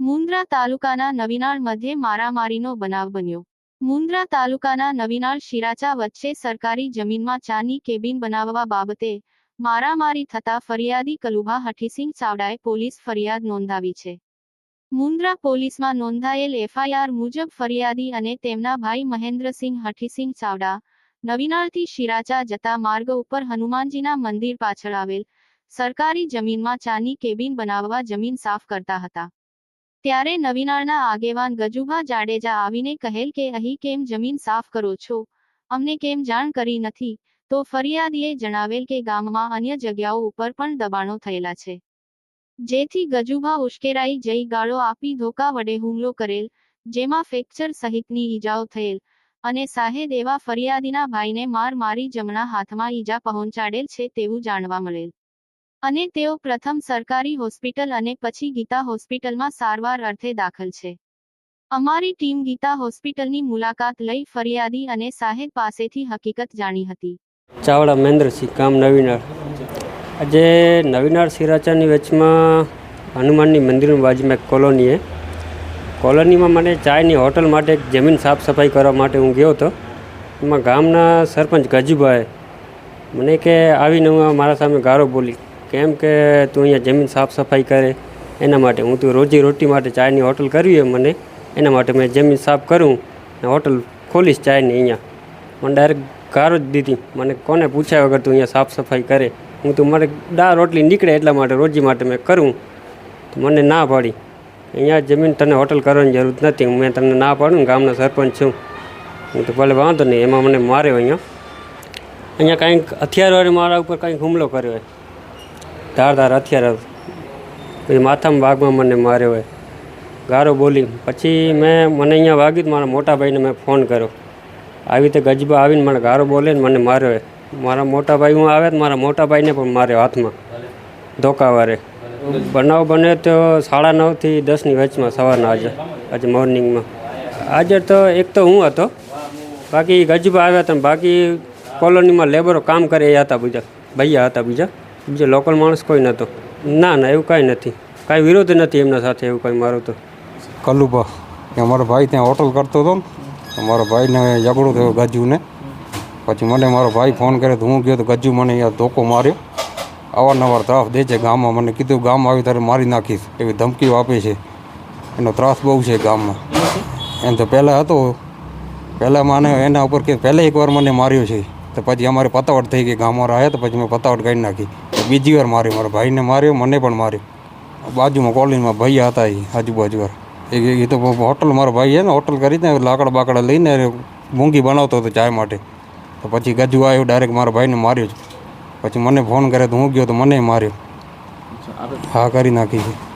મુન્દ્રા તાલુકાના નવીનાળ મધ્યે મારામારીનો બનાવ બન્યો. મુન્દ્રા તાલુકાના નવીનાળ શિરાચા વચ્ચે સરકારી જમીનમાં ચાની કેબિન બનાવવા બાબતે મારામારી થતા ફરિયાદી કલુભા હઠીસિંહ ચાવડાએ પોલીસ ફરિયાદ નોંધાવી છે. મુન્દ્રા પોલીસમાં નોંધાયેલ એફઆઈઆર મુજબ ફરિયાદી અને તેમના ભાઈ મહેન્દ્રસિંહ હઠીસિંહ ચાવડા નવીનારથી શિરાચા જતા માર્ગ ઉપર હનુમાનજીના મંદિર પાછળ આવેલ સરકારી જમીનમાં ચાની કેબિન બનાવવા જમીન સાફ કરતા હતા. ત્યારે નવીનારના આગેવાન ગજુભા જાડેજા આવીને કહેલ કે, અહીં કેમ જમીન સાફ કરો છો? અમને કેમ જાણ કરી નથી? તો ફરિયાદીએ જણાવેલ કે, ગામમાં અન્ય જગ્યાઓ ઉપર પણ દબાણો થયેલા છે. જેથી ગજુભા ઉશ્કેરાઈ જઈ ગાળો આપી ધોકા વડે હુમલો કરેલ, જેમાં ફ્રેક્ચર સહિતની ઈજાઓ થયેલ અને સાહેદ એવા ફરિયાદીના ભાઈને માર મારી જમણા હાથમાં ઈજા પહોંચાડેલ છે તેવું જાણવા મળેલ. અને તેઓ પ્રથમ સરકારી હોસ્પિટલ અને પછી ગીતા હોસ્પિટલમાં સારવાર અર્થે દાખલ છે. અમારી ટીમ ગીતા હોસ્પિટલની મુલાકાત લઈ ફરિયાદી અને સાહેબ પાસેથી હકીકત જાણી હતી. ચાવડા મહેન્દ્રસિંહ કામ નવીનાળ. આજે નવીનાર સિરાચાની વચમાં હનુમાનની મંદિરની બાજુમાં એક કોલોની હે કોલોનીમાં મને ચાયની હોટલ માટે એક જમીન સાફ સફાઈ કરવા માટે હું ગયો હતો. એમાં ગામના સરપંચ ગજુભાઈ મને કે આવીને હું મારા સામે ગારો બોલી, કેમ કે તું અહીંયા જમીન સાફ સફાઈ કરે, એના માટે હું તું રોજી રોટી માટે ચાયની હોટલ કરવી હોય મને, એના માટે મેં જમીન સાફ કરું ને હોટલ ખોલીશ ચાયની અહીંયા. મને ડાયરેક્ટ ગારો જ દીધી. મને કોને પૂછ્યા વગર તું અહીંયા સાફ સફાઈ કરે? હું તું મારે દાળ રોટલી નીકળે એટલા માટે, રોજી માટે મેં કરું. મને ના પાડી. અહીંયા જમીન તને હોટલ કરવાની જરૂર નથી. મેં તમને ના પાડું ને ગામના સરપંચ છું. હું તો ભલે વાંધો નહીં, એમાં મને માર્યો અહીંયા. અહીંયા કાંઈક હથિયારોએ મારા ઉપર કાંઈક હુમલો કર્યો હોય. ધાર હથિયાર પછી માથામાં ભાગમાં મને માર્યો હોય. ગારો બોલી. પછી મેં, મને અહીંયા વાગ્યું મારા મોટા ભાઈને મેં ફોન કર્યો. આવી રીતે ગજબા આવીને મને ગારો બોલે ને મને મારે મારા મોટા ભાઈ હું આવે તો મારા મોટા ભાઈને પણ મારે હાથમાં ધોકાવારે બનાવ બને તો સાડા નવથી દસની વચમાં સવારના આજે આજે મોર્નિંગમાં. આજે તો એક તો હું હતો. બાકી ગજબા આવ્યા હતા બાકી કોલોનીમાં લેબરો કામ કરે એ હતા બીજા ભૈયા હતા બીજા. બીજો લોકલ માણસ કોઈ નહોતો. ના ના એવું કાંઈ નથી. કાંઈ વિરોધ નથી એમના સાથે એવું કાંઈ મારું તો. કલુભા અમારો ભાઈ ત્યાં હોટલ કરતો હતો ને. તો મારા ભાઈને ઝઘડો થયો ગજ્જુને પછી મને મારો ભાઈ ફોન કર્યો તો હું ગયો તો ગજ્જુ મને અહીંયા ધોકો માર્યો. અવારનવાર ત્રાસ દે છે ગામમાં. મને કીધું, ગામ આવી ત્યારે મારી નાખીશ. એવી ધમકીઓ આપે છે. એનો ત્રાસ બહુ છે ગામમાં. એમ તો પહેલાં હતો. પહેલાં મને એના ઉપર કે પહેલાં એકવાર મને માર્યો છે. તો પછી અમારે પતાવટ થઈ ગઈ. ગામમાં આવ્યા તો પછી મેં પતાવટ કાઢી નાખી. બીજી વાર માર્યો. મારા ભાઈને માર્યો, મને પણ માર્યો. બાજુમાં કોલોનીમાં ભૈયા હતા એ આજુબાજુ વાર એ તો હોટલ મારો ભાઈ છે ને હોટલ કરીને લાકડા બાકડા લઈને મૂંગી બનાવતો હતો ચાય માટે. તો પછી ગજુ આવ્યો ડાયરેક્ટ મારા ભાઈને માર્યો જ. પછી મને ફોન કર્યો તો હું ગયો તો મને માર્યો. હા કરી નાખી છે.